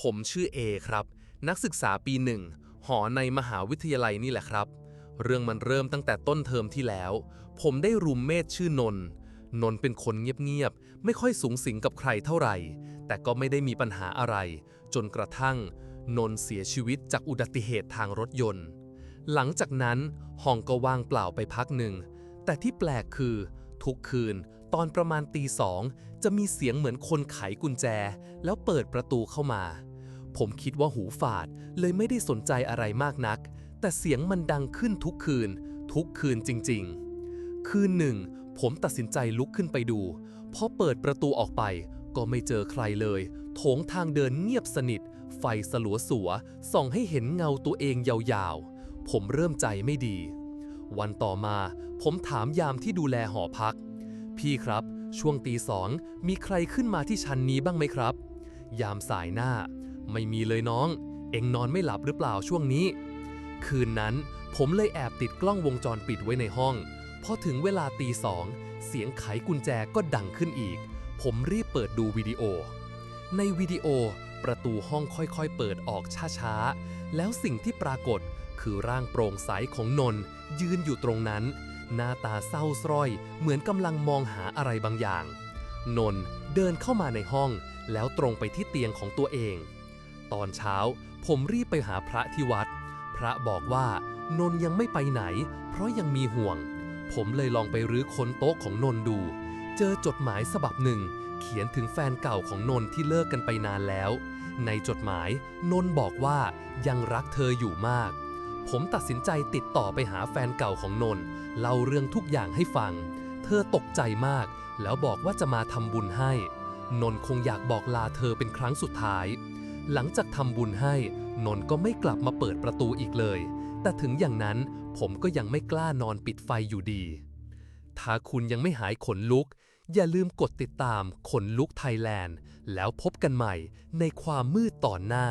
ผมชื่อเอครับ นักศึกษาปีหนึ่งหอในมหาวิทยาลัยนี่แหละครับ เรื่องมันเริ่มตั้งแต่ต้นเทอมที่แล้ว ผมได้รูมเมทชื่อนนนนเป็นคนเงียบๆ ไม่ค่อยสูงสิงกับใครเท่าไหร่ แต่ก็ไม่ได้มีปัญหาอะไร จนกระทั่ง นนเสียชีวิตจากอุบัติเหตุทางรถยนต์ หลังจากนั้นห้องก็ว่างเปล่าไปพักหนึ่ง แต่ที่แปลกคือ ทุกคืน ตอนประมาณตีสองจะมีเสียงเหมือนคนไขกุญแจ แล้วเปิดประตูเข้ามา ผมคิดว่าหูฝาดเลยไม่ได้สนใจอะไรมากนัก แต่เสียงมันดังขึ้นทุกคืน ทุกคืนจริงๆ คืนหนึ่ง ผมตัดสินใจลุกขึ้นไปดูพอเปิดประตูออกไป ก็ไม่เจอใครเลย โถงทางเดินเงียบสนิท ไฟสลัวสัวๆส่องให้เห็นเงาตัวเองยาวๆ ผมเริ่มใจไม่ดี วันต่อมาผมถามยามที่ดูแลหอพัก พี่ครับ ช่วงตีสองมีใครขึ้นมาที่ชั้นนี้บ้างไหมครับ ยามสายหน้า ไม่มีเลยน้อง เอ็งนอนไม่หลับหรือเปล่าช่วงนี้ คืนนั้นผมเลยแอบติดกล้องวงจรปิดไว้ในห้อง พอถึงเวลาตีสอง เสียงไขกุญแจก็ดังขึ้นอีก ผมรีบเปิดดูวิดีโอ ในวิดีโอประตูห้องค่อยๆ เปิดออกช้าๆ แล้วสิ่งที่ปรากฏคือร่างโปร่งใสของนนยืนอยู่ตรงนั้น หน้าตาเศร้าสร้อย เหมือนกำลังมองหาอะไรบางอย่าง นนเดินเข้ามาในห้อง แล้วตรงไปที่เตียงของตัวเอง ตอนเช้าผมรีบไปหาพระที่วัด พระบอกว่านนยังไม่ไปไหน เพราะยังมีห่วง ผมเลยลองไปรื้อค้นโต๊ะของนนดู เจอจดหมายฉบับหนึ่ง เขียนถึงแฟนเก่าของนนที่เลิกกันไปนานแล้ว ในจดหมายนนบอกว่ายังรักเธออยู่มาก ผมตัดสินใจติดต่อไปหาแฟนเก่าของนนเล่าเรื่องทุกอย่างให้ฟัง เธอตกใจมาก แล้วบอกว่าจะมาทำบุญให้ นนคงอยากบอกลาเธอเป็นครั้งสุดท้าย หลังจากทำบุญให้ นนก็ไม่กลับมาเปิดประตูอีกเลย แต่ถึงอย่างนั้นผมก็ยังไม่กล้านอนปิดไฟอยู่ดี ถ้าคุณยังไม่หายขนลุก อย่าลืมกดติดตามขนลุกไทยแลนด์ แล้วพบกันใหม่ในความมืดตอนหน้า